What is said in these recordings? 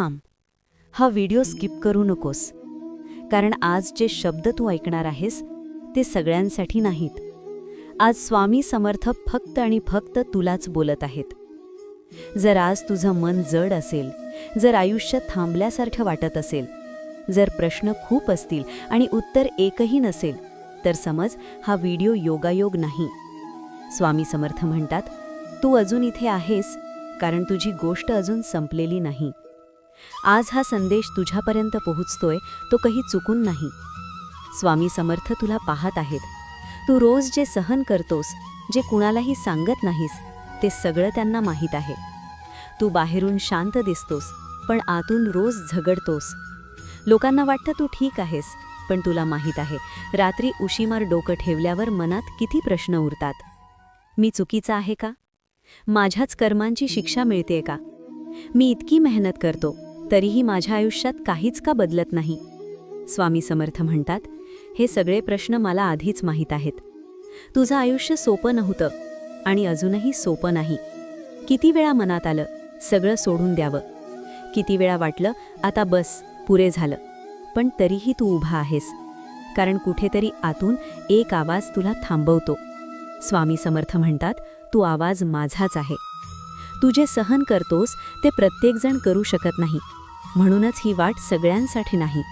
थांब. हा video skip करू नकोस. कारण आज जे शब्द तू ऐकणार आहेस ते सगळ्यांसाठी नाहीत. आज स्वामी समर्थ फक्त आणि फक्त तुलाच बोलत आहेत. जर आज तुझं मन जड असेल जर आयुष्य थांबल्यासारखं वाटत असेल जर प्रश्न खूप असतील आणि उत्तर एकही नसेल तर समज हा व्हिडिओ योगायोग नाही. स्वामी समर्थ म्हणतात तू अजून इथे आहेस कारण तुझी गोष्ट अजून संपलेली नाही. आज हा संदेश तुझ्यापर्यंत पोहोचतोय तो काही चुकून नाही. स्वामी समर्थ तुला पाहत आहेत. तू रोज जे सहन करतोस जे कुणालाही सांगत नाहीस ते सगळं त्यांना माहीत आहे. तू बाहेरून शांत दिसतोस पण आतून रोज झगडतोस. लोकांना वाटतं तू ठीक आहेस पण तुला माहीत आहे रात्री उशीमार डोकं ठेवल्यावर मनात किती प्रश्न उरतात. मी चुकीचा आहे का? माझ्याच कर्मांची शिक्षा मिळते का? मी इतकी मेहनत करतो तरीही माझ्या आयुष्यात काहीच का बदलत नाही? स्वामी समर्थ म्हणतात हे सगळे प्रश्न मला आधीच माहीत आहेत. तुझं आयुष्य सोपं नव्हतं आणि अजूनही सोपं नाही. किती वेळा मनात आलं सगळं सोडून द्यावं. किती वेळा वाटलं आता बस पुरे झालं. पण तरीही तू उभा आहेस. कारण कुठेतरी आतून एक आवाज तुला थांबवतो. स्वामी समर्थ म्हणतात तू आवाज माझाच आहे. तू जे सहन करतोस ते प्रत्येकजण करू शकत नाही. म्हणूनच ही वाट सगळ्यांसाठी नाही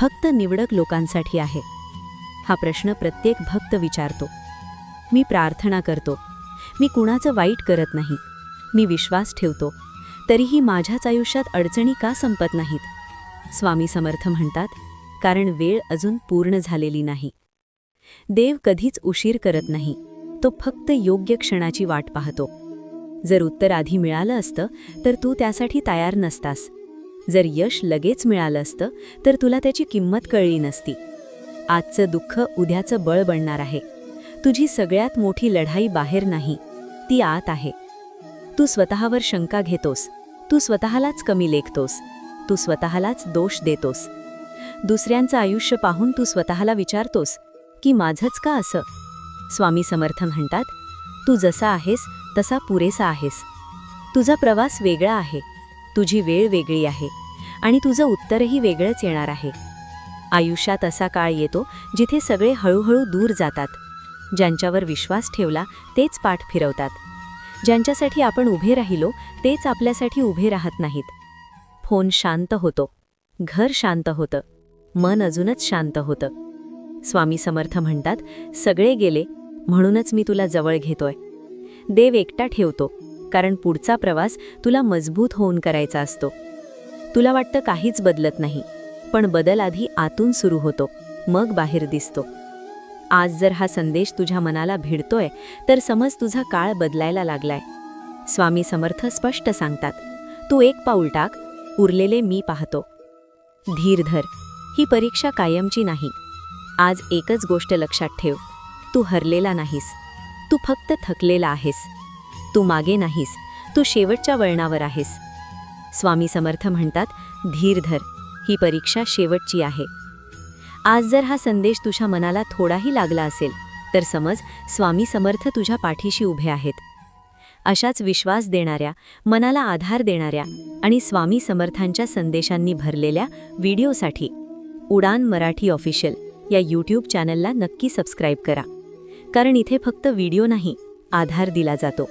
फक्त निवडक लोकांसाठी आहे. हा प्रश्न प्रत्येक भक्त विचारतो. मी प्रार्थना करतो. मी कुणाचं वाईट करत नाही. मी विश्वास ठेवतो. तरीही माझ्याच आयुष्यात अडचणी का संपत नाहीत? स्वामी समर्थ म्हणतात कारण वेळ अजून पूर्ण झालेली नाही. देव कधीच उशीर करत नाही. तो फक्त योग्य क्षणाची वाट पाहतो. जर उत्तर आधी मिळालं असतं तर तू त्यासाठी तयार नसतास. जर यश लगेच मिळालं असतं तर तुला त्याची किंमत कळली नसती. आजचं दुःख उद्याचं बळ बनणार आहे. तुझी सगळ्यात मोठी लढाई बाहेर नाही. ती आत आहे. तू स्वतःवर शंका घेतोस. तू स्वतःलाच कमी लेखतोस. तू स्वतःलाच दोष देतोस. दुसऱ्यांचं आयुष्य पाहून तू स्वतःला विचारतोस की माझंच का असं? स्वामी समर्थ म्हणतात तू जसा आहेस तसा पुरेसा आहेस. तुझा प्रवास वेगळा आहे. तुझी वेळ वेगळी आहे आणि तुझं उत्तरही वेगळंच येणार आहे. आयुष्यात असा काळ येतो जिथे सगळे हळूहळू दूर जातात. ज्यांच्यावर विश्वास ठेवला तेच पाठ फिरवतात. ज्यांच्यासाठी आपण उभे राहिलो तेच आपल्यासाठी उभे राहत नाहीत. फोन शांत होतो. घर शांत होतं. मन अजूनच शांत होतं. स्वामी समर्थ म्हणतात सगळे गेले म्हणूनच मी तुला जवळ घेतोय. देव एकटा ठेवतो. कारण पुढचा प्रवास तुला मजबूत होऊन करायचा असतो. तुला वाटतं काहीच बदलत नाही पण बदल आधी आतून सुरू होतो मग बाहेर दिसतो. आज जर हा संदेश तुझ्या मनाला भिडतोय तर समज तुझा काळ बदलायला लागलाय. स्वामी समर्थ स्पष्ट सांगतात तू एक पाऊल टाक उरलेले मी पाहतो. धीर धर ही परीक्षा कायमची नाही. आज एकच गोष्ट लक्षात ठेव तू हरलेला नाहीस. तू फक्त थकलेला आहेस. तू मागे नाहीस. तू शेवटच्या वळणावर आहेस. स्वामी समर्थ म्हणतात धीर धर ही परीक्षा शेवटची आहे. आज जर हा संदेश तुझ्या मनाला थोडाही लागला असेल तर समज स्वामी समर्थ तुझ्या पाठीशी उभे आहेत. अशाच विश्वास देणाऱ्या मनाला आधार देणाऱ्या आणि स्वामी समर्थांच्या संदेशांनी भरलेल्या व्हिडिओसाठी उडान मराठी ऑफिशियल या यूट्यूब चॅनलला नक्की सबस्क्राईब करा. कारण इथे फक्त व्हिडिओ नाही आधार दिला जातो.